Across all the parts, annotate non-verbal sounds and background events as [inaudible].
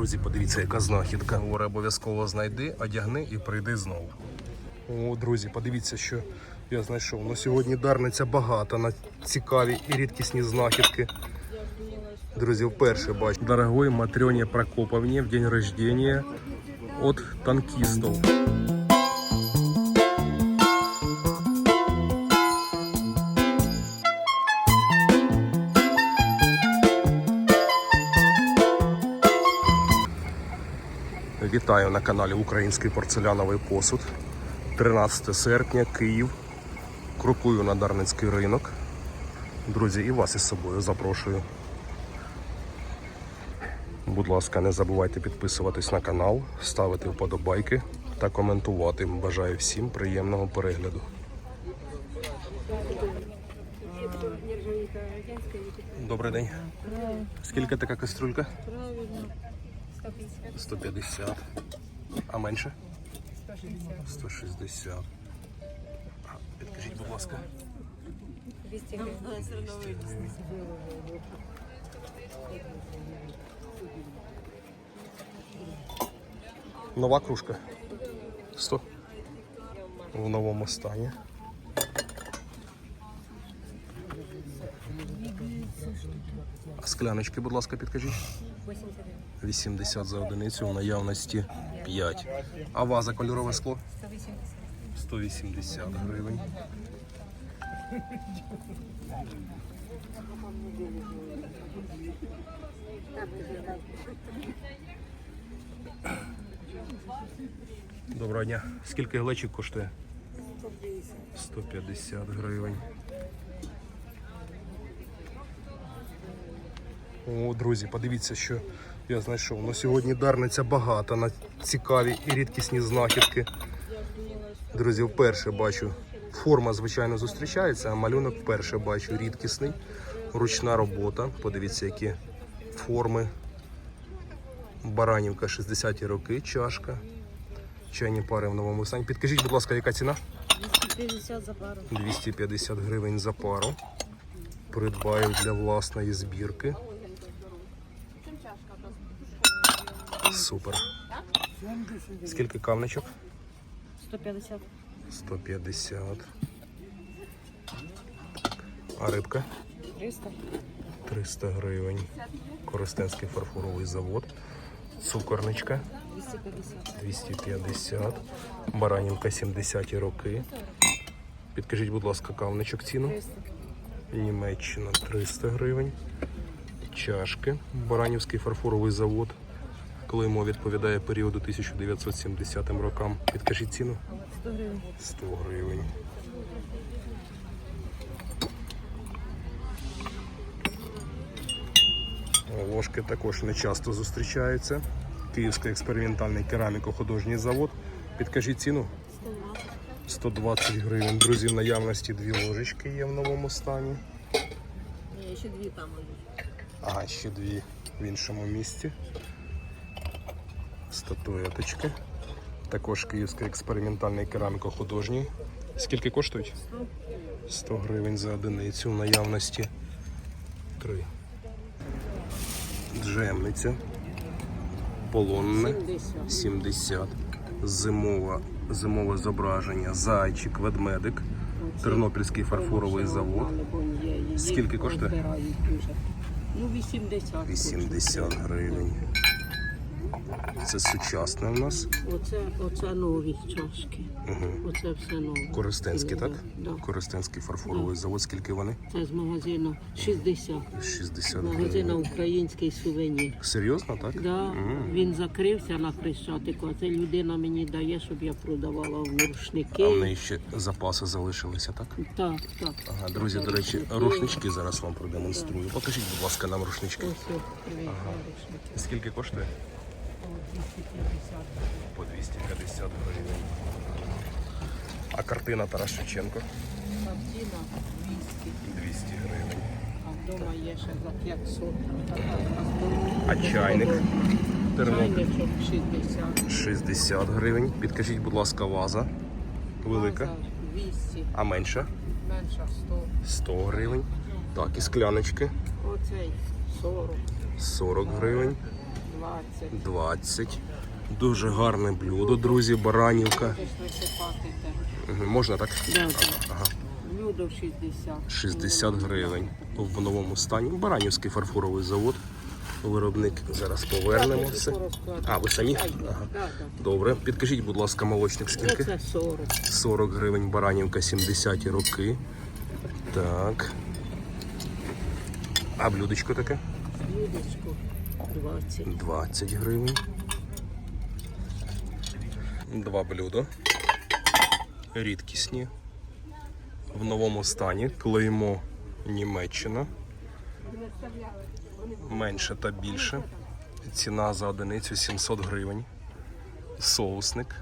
Друзі, подивіться, яка знахідка. Говори обов'язково знайди, одягни і прийди знову. О, друзі, подивіться, що я знайшов. Ну, сьогодні Дарниця багата на цікаві і рідкісні знахідки. Друзі, вперше бачу. Дорогой Матрьоні Прокоповні в день рождения от танкистов. Вітаю на каналі Український порцеляновий посуд. 13 серпня, Київ. Крокую на Дарницький ринок. Друзі, і вас із собою запрошую. Будь ласка, не забувайте підписуватись на канал, ставити вподобайки та коментувати. Бажаю всім приємного перегляду. Добрий день. Скільки така кастрюлька? Правильно. 150. 150. А менше? 160. А, Підкажіть, будь ласка. 200 гривень. Нова кружка. 100. В новому стані. А скляночки, будь ласка, підкажіть. 80 80 за одиницю, в наявності 5. А ваза кольорове скло? 180. 180 гривень. Доброго дня. Скільки глечик коштує? 150 гривень. О, друзі, подивіться, що я знайшов. Ну, сьогодні Дарниця багата на цікаві і рідкісні знахідки. Друзі, вперше бачу. Форма, звичайно, зустрічається, а малюнок вперше бачу рідкісний. Ручна робота. Подивіться, які форми. Баранівка 60-ті роки, чашка. Чайні пари в новому стані. Підкажіть, будь ласка, яка ціна? 250 за пару. 250 гривень за пару. Придбаю для власної збірки. Супер. Скільки кавничок? 150. 150. А рибка? 300. 300 гривень. Коростенський фарфоровий завод. Цукорничка 250. 250. Баранівка 70 роки. Підкажіть, будь ласка, кавничок ціну. 300. Німеччина 300 гривень. Чашки. Баранівський фарфоровий завод. Клеймо відповідає періоду 1970 рокам. Підкажіть ціну. 100 гривень. 100 гривень. Ложки також не часто зустрічаються. Київський експериментальний кераміко-художній завод. Підкажіть ціну. 120 гривень. Друзі, в наявності дві ложечки є в новому стані. Ні, ще дві там. Ага, ще дві в іншому місці. Статуеточки. Також київський експериментальний кераміко-художній. Скільки коштують? 100 гривень за одиницю в наявності. Три. Джемниця. Полонне. 70. 70. Зимова, зимове зображення. Зайчик, ведмедик. Тернопільський фарфоровий завод. Скільки коштує? Ну, 80. 80 гривень. Це сучасне у нас. Оце, оце нові чашки. Угу. Оце все нове. Користенський, так? Да. Користенський фарфоровий завод. Скільки вони? Це з магазину 60. 60 Магазину український сувенір. Серйозно, так? Да, він закрився на Хрещатику, а це людина мені дає, щоб я продавала в рушники. А в неї ще запаси залишилися, так? Так, так. Ага, друзі, до речі, рушнички зараз вам продемонструю. Покажіть, будь ласка, нам рушнички. Ось привіт, рушники. Скільки коштує? О, 250. По 250 гривень. А картина Тарас Шевченко Картина 200, 200 гривень. а вдома є ще за 500. А чайник Тернопіль Чайничок 60. 60 гривень. Підкажіть, будь ласка, ваза. Велика. Ваза 200, А менша? менша 100. 100 гривень. Так, і скляночки Оцей 40. 40 гривень. 20. 20. Дуже гарне блюдо, друзі, баранівка. Можна так? Ага. Блюдо 60. 60 гривень в новому стані. Баранівський фарфоровий завод. Виробник. Зараз повернемо все. А, ви самі? Ага. Добре. Підкажіть, будь ласка, молочник скільки? Оце 40. 40 гривень, баранівка 70-ті роки. Так. А блюдечко таке? Блюдечко 20. 20 гривень. Два блюда. Рідкісні. В новому стані. Клеймо Німеччина. Менше та більше. Ціна за одиницю 700 гривень. Соусник.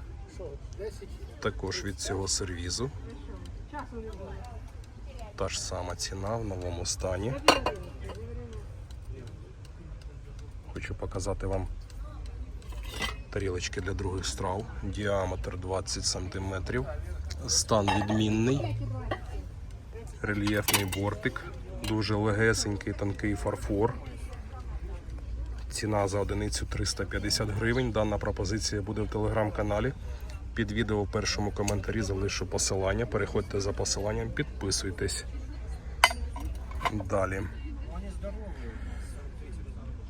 Також від цього сервізу. Та ж сама ціна в новому стані. Хочу показати вам тарілочки для других страв. Діаметр 20 см. Стан відмінний. Рельєфний бортик. Дуже легесенький, тонкий фарфор. Ціна за одиницю 350 гривень. Дана пропозиція буде в телеграм-каналі. Під відео в першому коментарі залишу посилання. Переходьте за посиланням, підписуйтесь. Далі.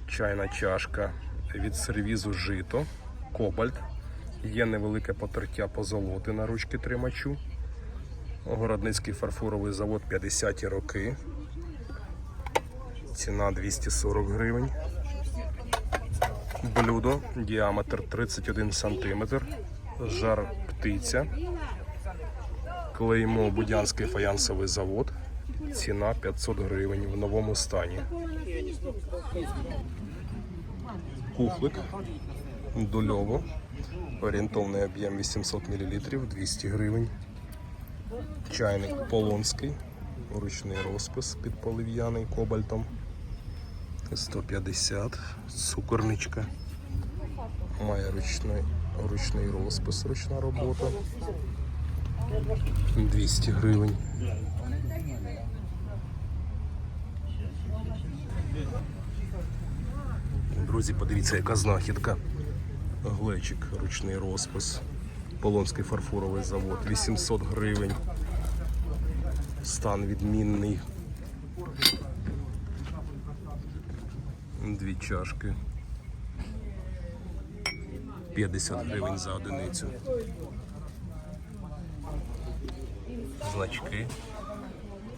Чайна чашка від сервізу жито. Кобальт. Є невелике потертя позолоти на ручки тримачу. Городницький фарфоровий завод 50-ті роки. Ціна 240 гривень. Блюдо, діаметр 31 см. Жар птиця. Клеймо Будянський фаянсовий завод. Ціна 500 гривень в новому стані. Кухлик дольово. Орієнтовний об'єм 800 мл, 200 гривень. Чайник Полонський. Ручний розпис підполив'яний кобальтом. 150. Цукорничка. Має ручний, ручний розпис, ручна робота. 200 гривень. Друзі, подивіться, яка знахідка. Глечик, ручний розпис. Полонський фарфоровий завод. 800 гривень. Стан відмінний. Дві чашки. 50 гривень за одиницю. Значки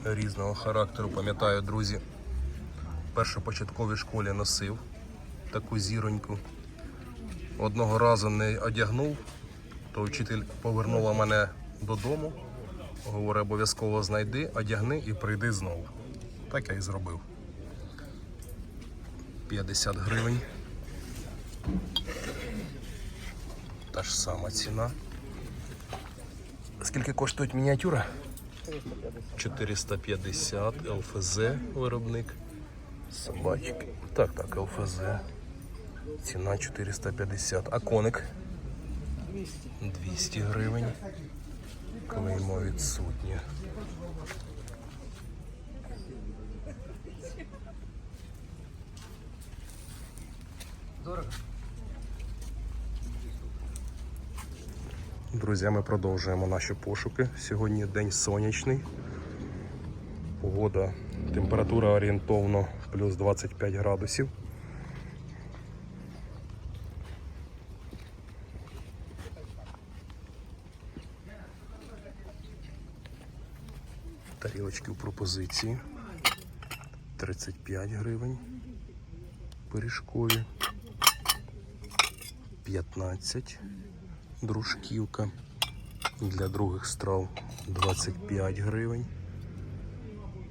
різного характеру. Пам'ятаю, друзі, в першопочатковій школі носив таку зіроньку. Одного разу не одягнув, то вчитель повернула мене додому. Говорить, обов'язково знайди, одягни і прийди знову. Так я і зробив. 50 гривень. Та ж сама ціна. Скільки коштує мініатюра? 450 ЛФЗ виробник. Собачки. Так, так, ЛФЗ. Ціна 450. А коник? 200 гривень. Клеймо відсутнє. Друзі, ми продовжуємо наші пошуки. Сьогодні день сонячний. Погода, температура орієнтовно плюс 25 градусів. Тарілочки в пропозиції. 35 гривень. Пиріжкові. 15. Дружківка. Для других страв 25 гривень.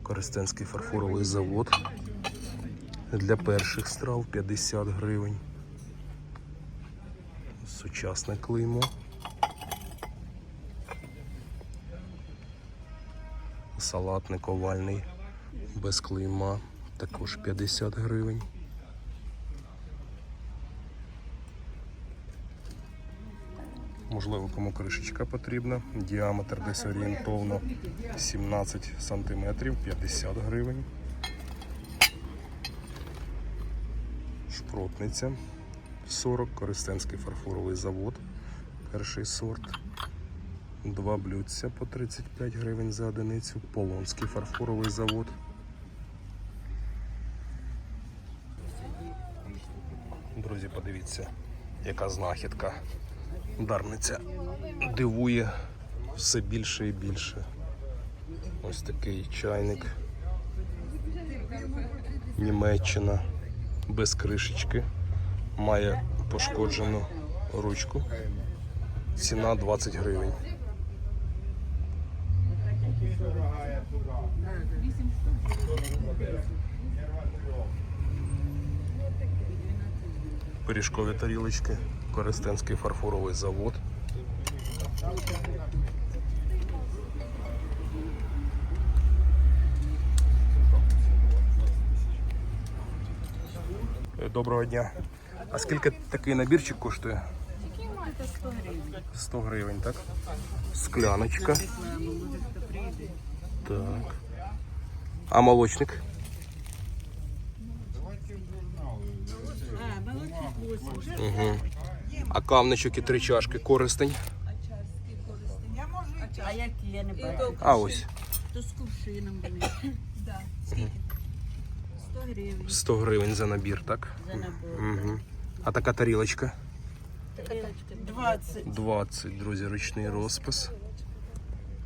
Коростенський фарфоровий завод. Для перших страв 50 гривень. Сучасне клеймо. Салатник овальний без клейма. Також 50 гривень. Можливо, кому кришечка потрібна. Діаметр десь орієнтовно 17 см, 50 гривень. Шпротниця 40, Коростенський фарфоровий завод, перший сорт. Два блюдця по 35 гривень за одиницю. Полонський фарфоровий завод. Друзі, подивіться, яка знахідка. Дарниця дивує все більше і більше. Ось такий чайник. Німеччина без кришечки. Має пошкоджену ручку. Ціна 20 гривень. Пиріжкові тарілочки, Коростенський фарфоровий завод. Доброго дня. А скільки такий набірчик коштує? Який маєте 100 гривень? 100 гривень, так? Скляночка. Рекламу, може хто прийде. Так. А молочник? А, молодчик 8. Угу. А камничок і три чашки користень. А які я не бачу? А ось То з кувшином вони. Да. Скільки? 100 гривень 100 гривень за набір, так? за набор. Угу. А така тарілочка? Тарілочка 20. 20, друзі, ручний розпис.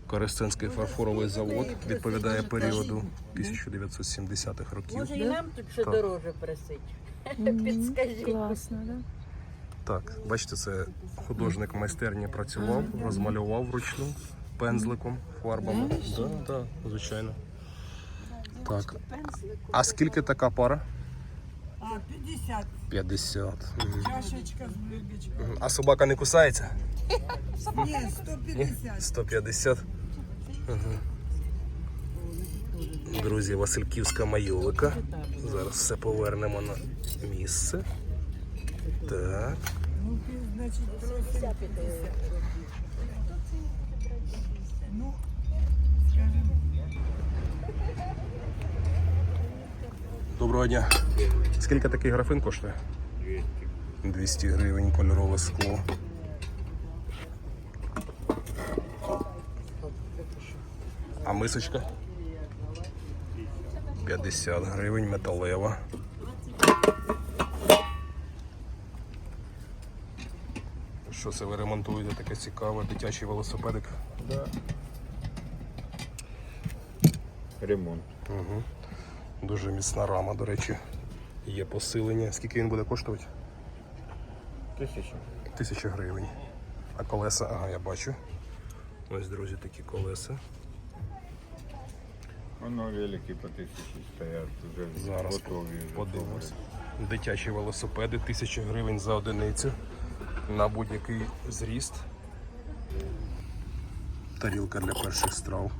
Коростенський фарфоровий завод відповідає періоду 1970-х років. Може і нам тут ще дороже просить? [laughs] Підскажіть. Класно, да? Так, бачите, це художник майстерні працював, розмалював вручну пензликом, фарбами. Так, да, да, звичайно. Так. А скільки така пара? А, 50. 50. Мгм. Чашечка з блюдечком. Мгм. А собака не кусається? Ні, 150. 150. Ага. Друзі, Васильківська майолика. Зараз все повернемо на місце. Так. Ну, значить, просить 50. Ну, скажімо, Доброго дня. Скільки такий графин коштує? 200 гривень кольорове скло. А мисочка? 50 гривень металева. Що це ви ремонтуєте таке цікаве дитячий велосипедик? Ремонт. Угу. Дуже міцна рама, до речі. Є посилення. Скільки він буде коштувати? Тисяча. Тисяча гривень. А колеса, ага, я бачу. Ось, друзі, такі колеса. Воно великі по тисячі стоять, вже Зараз готові. подивимось. Дитячі велосипеди, тисяча гривень за одиницю. На будь-який зріст. Тарілка для перших страв.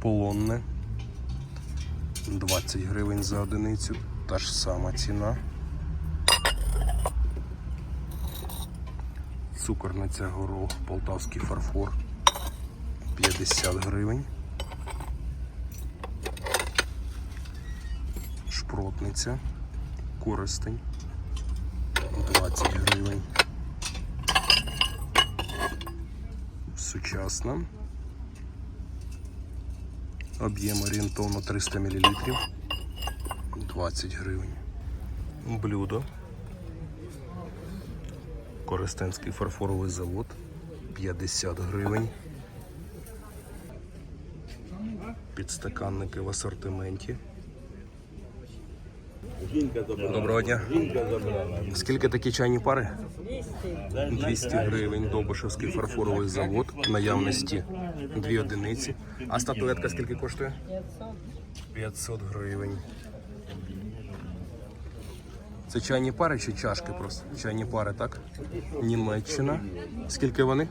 Полонне. 20 гривень за одиницю. Та ж сама ціна. Цукорниця горох, полтавський фарфор. 50 гривень. шпротниця, користень 20 гривень. Сучасна. Об'єм орієнтовно 300 мл. 20 гривень. Блюдо. Користенський фарфоровий завод 50 гривень. Підстаканники в асортименті. Доброго дня. Скільки такі чайні пари? 200 гривень. Довбишевський фарфоровий завод. В наявності дві одиниці. А статуетка скільки коштує? 500 гривень. Це чайні пари чи чашки просто? Чайні пари, так? Німеччина. Скільки вони?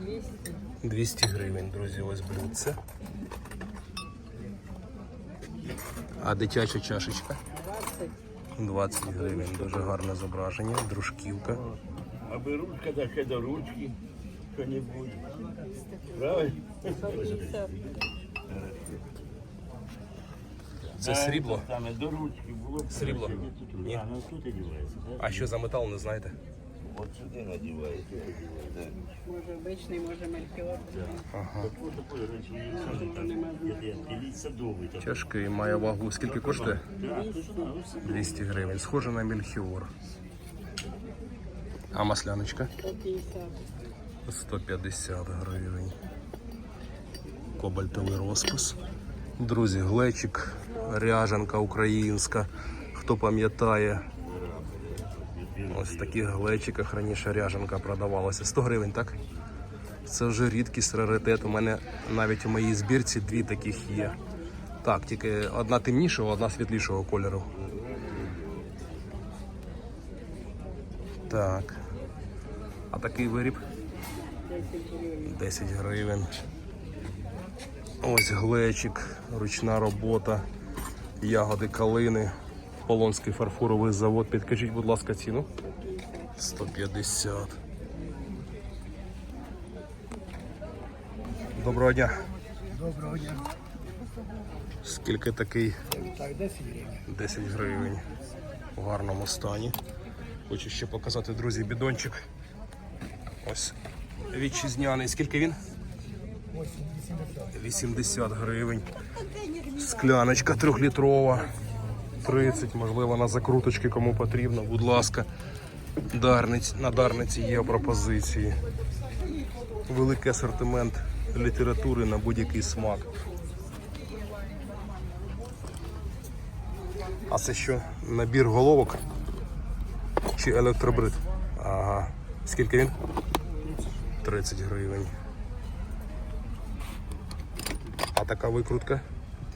200 гривень, друзі, ось блюдце. А дитяча чашечка? 20 гривень. Дуже гарне зображення. Дружківка. Аби ручка та ще до ручки, що-небудь. Правильно? Це срібло? До ручки було Срібло? Ні. А, ну? А що за метал, не знаєте? От сюди надівається. Да. Може обичний, може мельхіор. Такий. Тяжкий, має вагу. Скільки коштує? Да, тут, а, ось 200 гривень. Схоже на мельхіор. А масляночка? 150. 150 гривень. Кобальтовий розпис. Друзі, глечик, ряжанка українська. Хто пам'ятає, в таких глечиках раніше ряжанка продавалася. 100 гривень, так? Це вже рідкість, раритет. У мене навіть у моїй збірці дві таких є. Так, тільки одна темнішого, одна світлішого кольору. Так. А такий виріб? 10 гривень. Ось глечик, ручна робота, ягоди калини, Полонський фарфоровий завод. Підкажіть, будь ласка, ціну. 150. Доброго дня. Доброго дня. Скільки такий? Так, 10 гривень. 10 гривень. В гарному стані. Хочу ще показати, друзі, бідончик. Ось вітчизняний. Скільки він? 80 гривень. Скляночка трьохлітрова. 30, можливо, на закруточки кому потрібно. Будь ласка. Дарниць, на дарниці є пропозиції. Великий асортимент літератури на будь-який смак. А це що? Набір головок? Чи електробрит? Ага. Скільки він? 30 гривень. А така викрутка?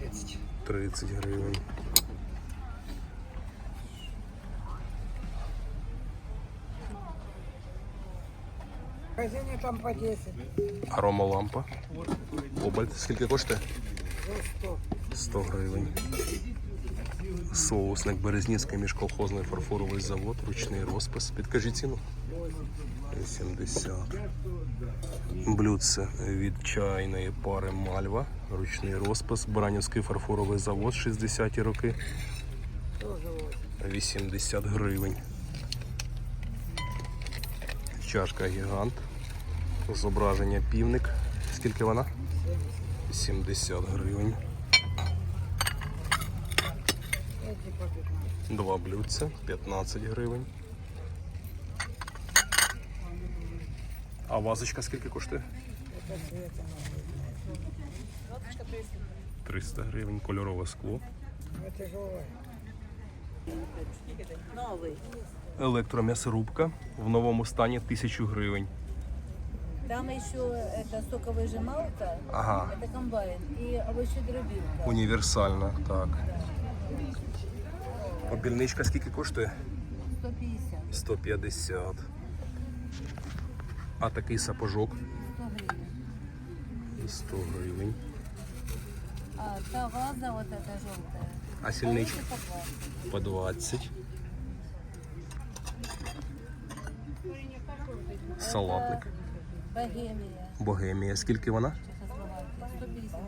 30. 30 гривень. В там по 10. Аромалампа. Кобальт. Скільки коштує? 100 гривень. Соусник Березнівський міжколхозний фарфоровий завод, ручний розпис. Підкажіть ціну. 80. Блюдце від чайної пари Мальва, ручний розпис, Баранівський фарфоровий завод 60-ті роки. 80 гривень. Чашка гігант. Зображення півник. Скільки вона? 70 гривень. Два блюдця, 15 гривень. А вазочка скільки коштує? 300 гривень, кольорове скло. Новий. Електром'ясорубка в новому стані 1000 гривень. Там еще это соковыжималка, Ага, это комбайн и овощедробилка. універсальна, так. Обільничка скільки коштує? 150, 150. А такий сапожок 100 гривен. 100 гривень. А та ваза вот эта желтая. А сільничка это по 20. по 20. Салатник. Богемия, Богемія. Скільки вона? Чехословакия,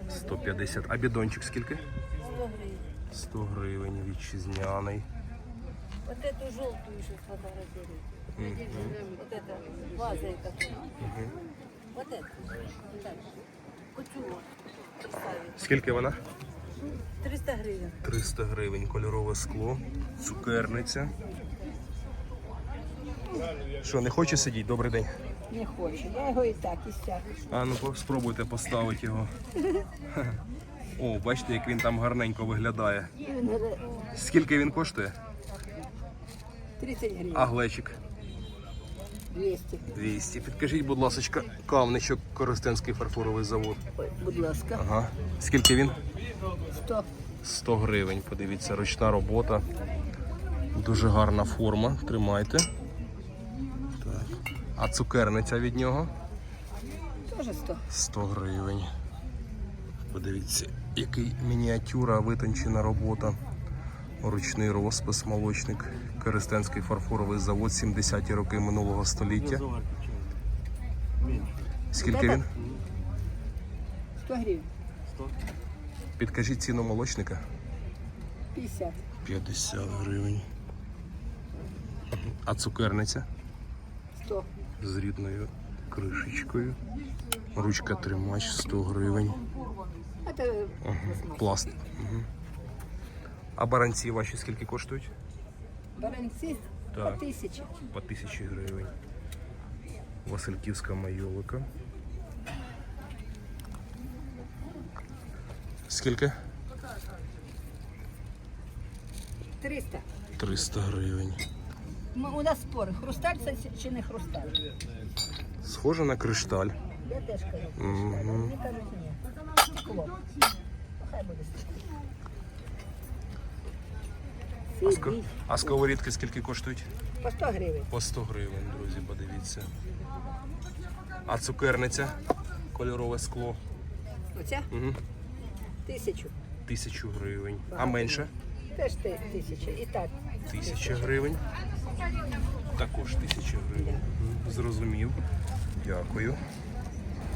150, 150. А бідончик скільки? 100 гривен. 100 гривень вітчизняний. Вот эту желтую еще сфотографируйте. Вот это, ваза это. Вот это. Вот так. Вот эту вот. Представить. Скільки вона? 300 гривен. 300 гривень. Кольорове скло, цукерниця. Що, не хоче сидіти? Добрий день. Не хочу. Я його і так, і сяк. А ну спробуйте поставити його. О, бачите, як він там гарненько виглядає. Скільки він коштує? 30 гривень. А глечик? 200. 200. Підкажіть, будь ласка, кавничок Коростенський фарфоровий завод. Ой, будь ласка. Ага. Скільки він? 100. 100 гривень. Подивіться, ручна робота. Дуже гарна форма. Тримайте. А цукерниця від нього? Теж 100. 100 гривень. Подивіться, який мініатюра, витончена робота. Ручний розпис, молочник, Коростенський фарфоровий завод 70-ті роки минулого століття. Скільки він? 100 гривень. Підкажіть ціну молочника. 50. 50 гривень. А цукерниця 100. З рідною кришечкою. Ручка тримач 100 гривень. Пласт. Угу. А баранці ваші скільки коштують? баранці Так. по тисячі. По тисячі гривень. Васильківська майолика. Скільки? 300. 300 гривень. Ми, у нас спори, хрусталь це чи не хрусталь? Схоже на кришталь. Я теж кажу. Мгм. Мені кажуть, ні. Скло. Хай буде скло. А, ско... а сковорідки скільки коштують? По 100 гривень. По 100 гривень, друзі, подивіться. А цукерниця? Кольорове скло. Оця Угу. тисячу. Тисячу гривень. А менше? Теж ти- тисяча. І так. Тисяча гривень. Також тисяча гривень. Зрозумів. Дякую.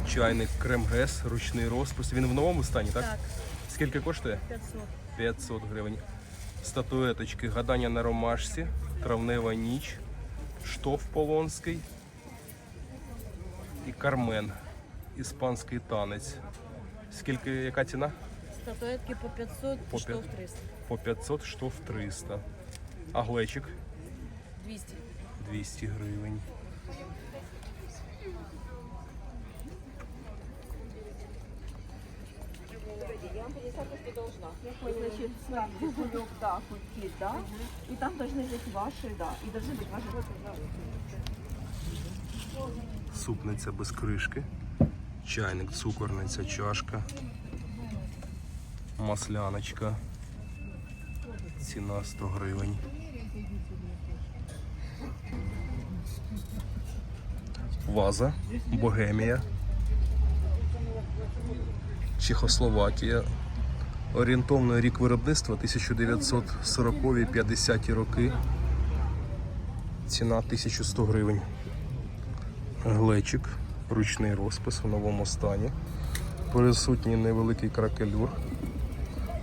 Чайник крем-гес, ручний розпис. Він в новому стані, так? Так. Скільки коштує? 500. 500 гривень. Статуеточки, гадання на ромашці, травнева ніч, штоф полонський і кармен. Іспанський танець. Скільки, яка ціна? Статуетки по 500, По штоф 300. По 500, штоф 300. А глечик? 200. 200 гривень. Значит, сверху кулек, да, кульки, да, и там должны быть ваши, да, и должны быть ваши. Супниця без кришки. Чайник, цукорниця, чашка. Масляночка. Ціна 100 гривень. Ваза, Богемія. Чехословакія. Орієнтовний рік виробництва 1940-50 роки. Ціна 1100 гривень. Глечик, ручний розпис у новому стані. Присутній невеликий кракелюр.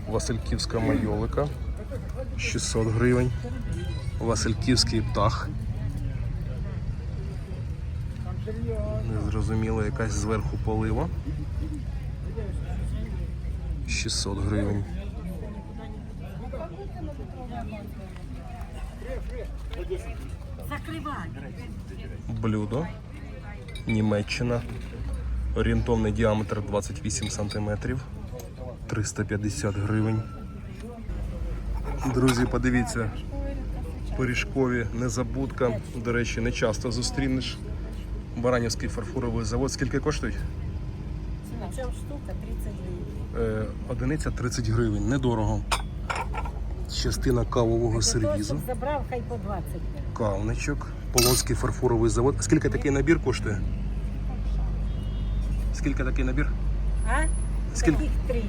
Васильківська майолика 600 гривень. Васильківський птах. Незрозуміло, якась зверху полива. 600 гривень. Блюдо. Німеччина. Орієнтовний діаметр 28 см. 350 гривень. Друзі, подивіться. Пиріжкові незабудка. До речі, не часто зустрінеш. Баранівський фарфоровий завод. Скільки коштують? Ця штука 30 гривень. Е, одиниця 30 гривень. Недорого. Частина кавового сервізу. Забрав, хай по 20. Кавничок. Полонський фарфоровий завод. Скільки такий набір коштує? Скільки такий набір? А? Скільки? Таких три.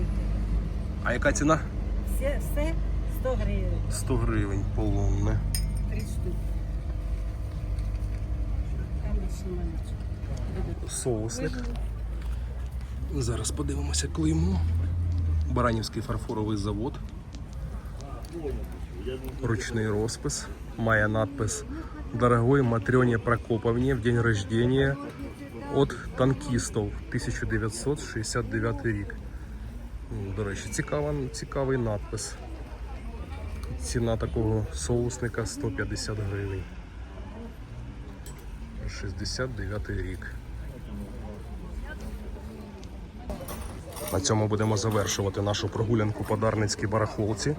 А яка ціна? Все, все 100 гривень. 100 гривень полонне. Три штуки. Там більше немає. Соусник. Зараз подивимося клеймо. Баранівський фарфоровий завод. Ручний розпис. Має надпис Дорогой Матрёне Прокоповне в день рождения от танкістів 1969 рік. До речі, цікава, цікавий надпис. Ціна такого соусника 150 гривень. 69 рік. На цьому будемо завершувати нашу прогулянку по Дарницькій барахолці.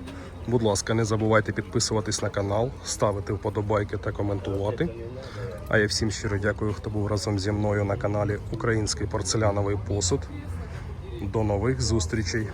Будь ласка, не забувайте підписуватись на канал, ставити вподобайки та коментувати. А я всім щиро дякую, хто був разом зі мною на каналі Український порцеляновий посуд. До нових зустрічей!